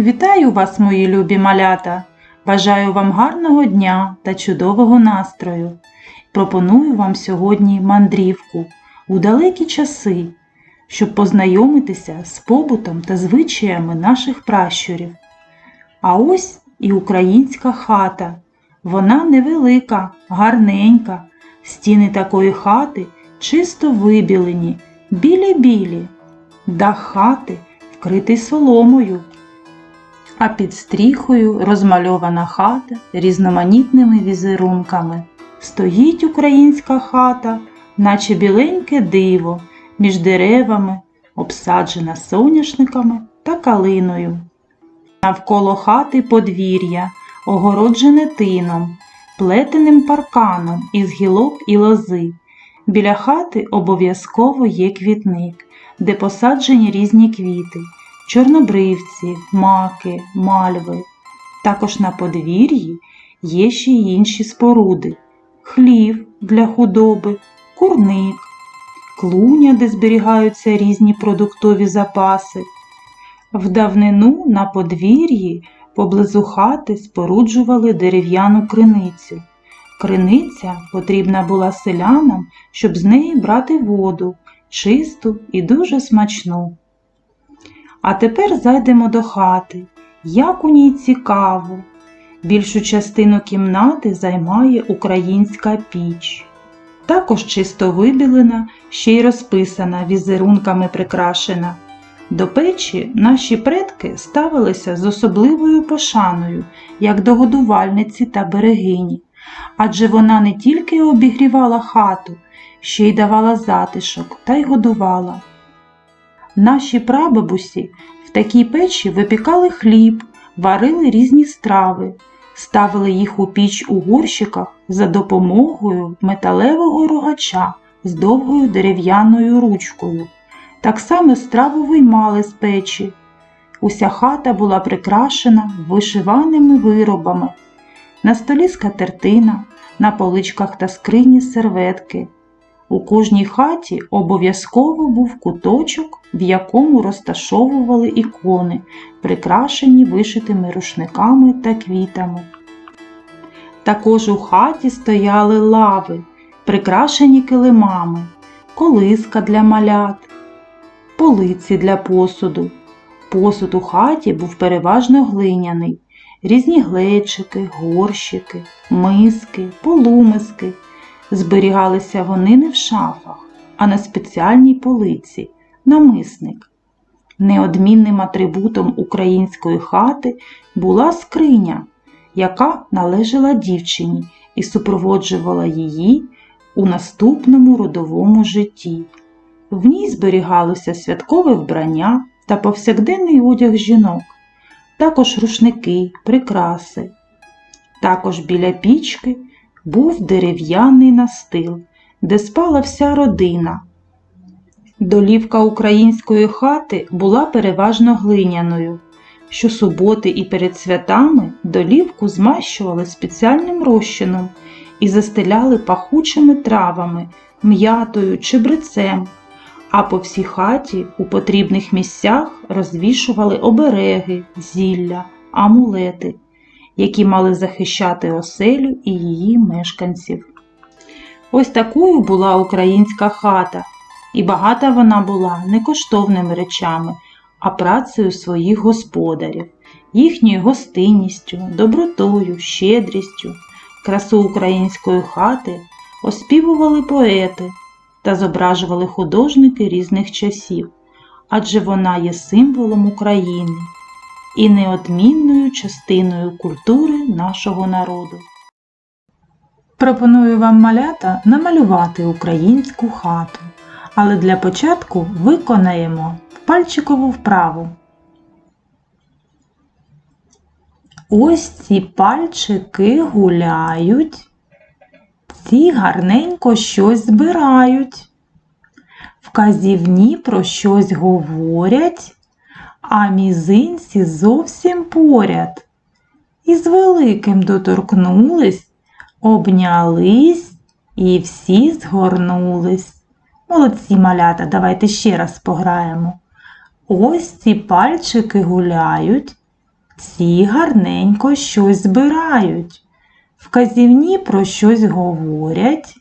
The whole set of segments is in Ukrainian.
Вітаю вас, мої любі малята! Бажаю вам гарного дня та чудового настрою. Пропоную вам сьогодні мандрівку у далекі часи, щоб познайомитися з побутом та звичаями наших пращурів. А ось і українська хата. Вона невелика, гарненька. Стіни такої хати чисто вибілені, білі-білі. Дах хати вкритий соломою, а під стріхою розмальована хата різноманітними візерунками. Стоїть українська хата, наче біленьке диво, між деревами, обсаджена соняшниками та калиною. Навколо хати подвір'я, огороджене тином, плетеним парканом із гілок і лози. Біля хати обов'язково є квітник, де посаджені різні квіти, чорнобривці, маки, мальви. Також на подвір'ї є ще й інші споруди, хлів для худоби, курник, клуня, де зберігаються різні продуктові запаси. В давнину на подвір'ї поблизу хати споруджували дерев'яну криницю. Криниця потрібна була селянам, щоб з неї брати воду, чисту і дуже смачну. А тепер зайдемо до хати. Як у ній цікаво. Більшу частину кімнати займає українська піч. Також чисто вибілена, ще й розписана, візерунками прикрашена. До печі наші предки ставилися з особливою пошаною, як до годувальниці та берегині, адже вона не тільки обігрівала хату, ще й давала затишок та й годувала. Наші прабабусі в такій печі випікали хліб, варили різні страви, ставили їх у піч у горщиках за допомогою металевого рогача з довгою дерев'яною ручкою. Так само страву виймали з печі. Уся хата була прикрашена вишиваними виробами. На столі скатертина, на поличках та скрині серветки. У кожній хаті обов'язково був куточок, в якому розташовували ікони, прикрашені вишитими рушниками та квітами. Також у хаті стояли лави, прикрашені килимами, колиска для малят, полиці для посуду. Посуд у хаті був переважно глиняний, різні глечики, горщики, миски, полумиски. Зберігалися вони не в шафах, а на спеціальній полиці намисник. Неодмінним атрибутом української хати була скриня, яка належала дівчині і супроводжувала її у наступному родовому житті. В ній зберігалося святкове вбрання та повсякденний одяг жінок, також рушники, прикраси. Також біля пічки був дерев'яний настил, де спала вся родина. Долівка української хати була переважно глиняною. Щосуботи і перед святами долівку змащували спеціальним розчином і застеляли пахучими травами, м'ятою чи брицем, а по всій хаті у потрібних місцях розвішували обереги, зілля, амулети, які мали захищати оселю і її мешканців. Ось такою була українська хата, і багата вона була не коштовними речами, а працею своїх господарів, їхньою гостинністю, добротою, щедрістю, красу української хати оспівували поети та зображували художники різних часів, адже вона є символом України і неодмінною частиною культури нашого народу. Пропоную вам малята намалювати українську хату, але для початку виконаємо пальчикову вправу. Ось ці пальчики гуляють, ці гарненько щось збирають, вказівні про щось говорять, а мізинці зовсім поряд. І з великим доторкнулись, обнялись і всі згорнулись. Молодці малята, давайте ще раз пограємо. Ось ці пальчики гуляють, Ці гарненько щось збирають. Вказівні про щось говорять,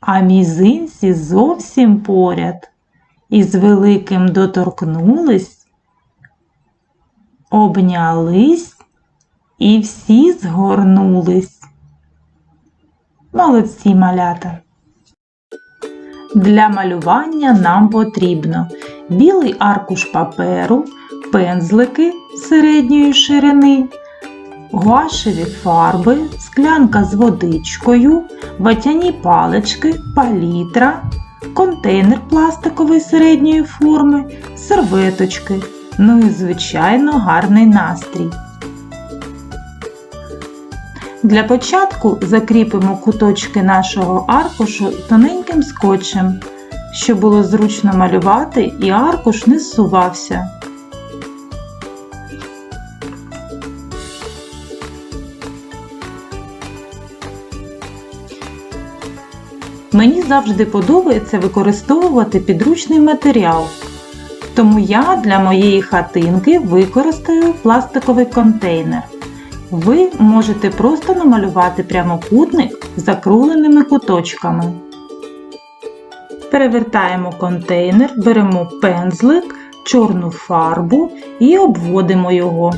а мізинці зовсім поряд. Із великим доторкнулись, обнялись і всі згорнулись. Молодці малята. Для малювання нам потрібно білий аркуш паперу, пензлики середньої ширини, гуашеві фарби, склянка з водичкою, ватяні палички, палітра, контейнер пластиковий середньої форми, серветочки, ну і, звичайно, гарний настрій. Для початку закріпимо куточки нашого аркушу тоненьким скотчем, щоб було зручно малювати і аркуш не зсувався. Мені завжди подобається використовувати підручний матеріал, тому я для моєї хатинки використаю пластиковий контейнер. Ви можете просто намалювати прямокутник з закругленими куточками. Перевертаємо контейнер, беремо пензлик, чорну фарбу і обводимо його.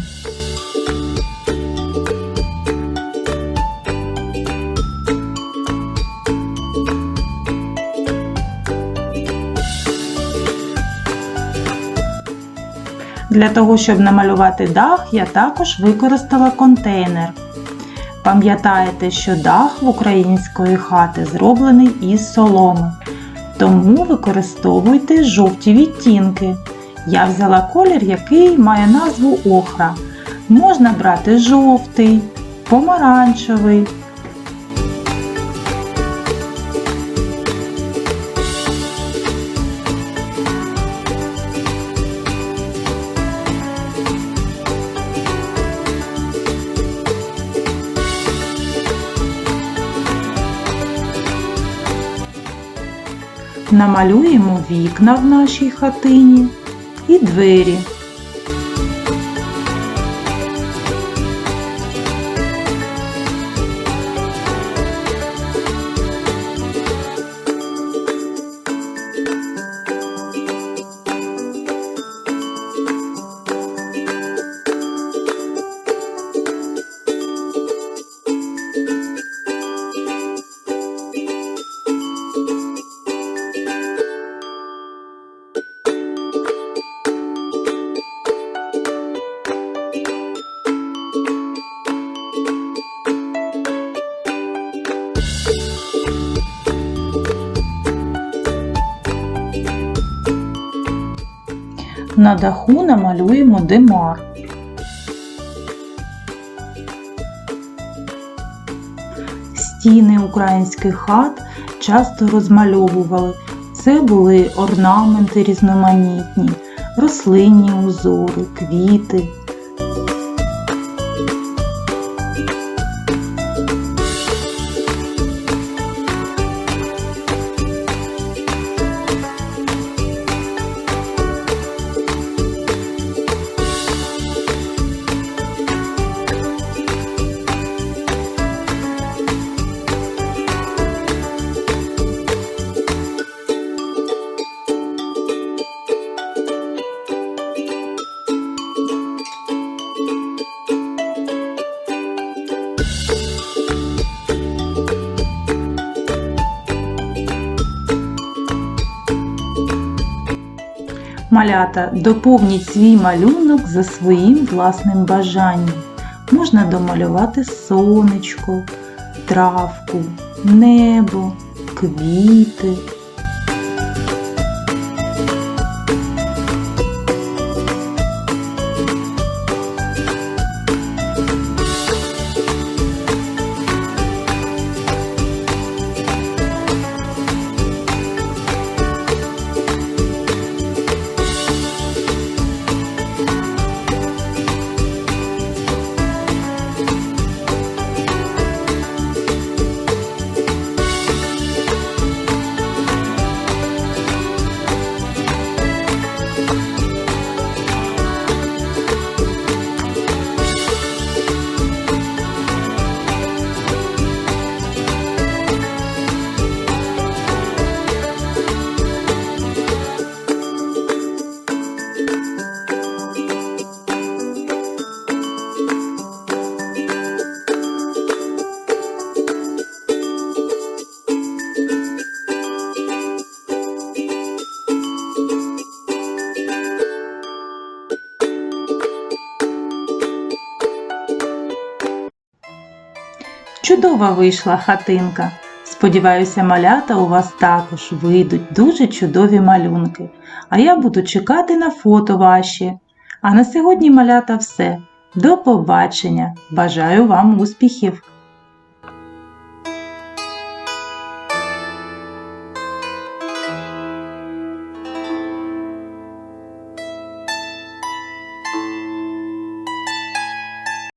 Для того, щоб намалювати дах, я також використала контейнер. Пам'ятаєте, що дах в української хати зроблений із соломи, тому використовуйте жовті відтінки. Я взяла колір, який має назву охра. Можна брати жовтий, помаранчевий. Намалюємо вікна в нашій хатині і двері. На даху намалюємо димар. Стіни українських хат часто розмальовували. Це були орнаменти різноманітні, рослинні узори, квіти. Малята, доповніть свій малюнок за своїм власним бажанням. Можна домалювати сонечко, травку, небо, квіти. Чудова вийшла хатинка. Сподіваюся, малята у вас також вийдуть дуже чудові малюнки. А я буду чекати на фото ваші. А на сьогодні малята все. До побачення! Бажаю вам успіхів!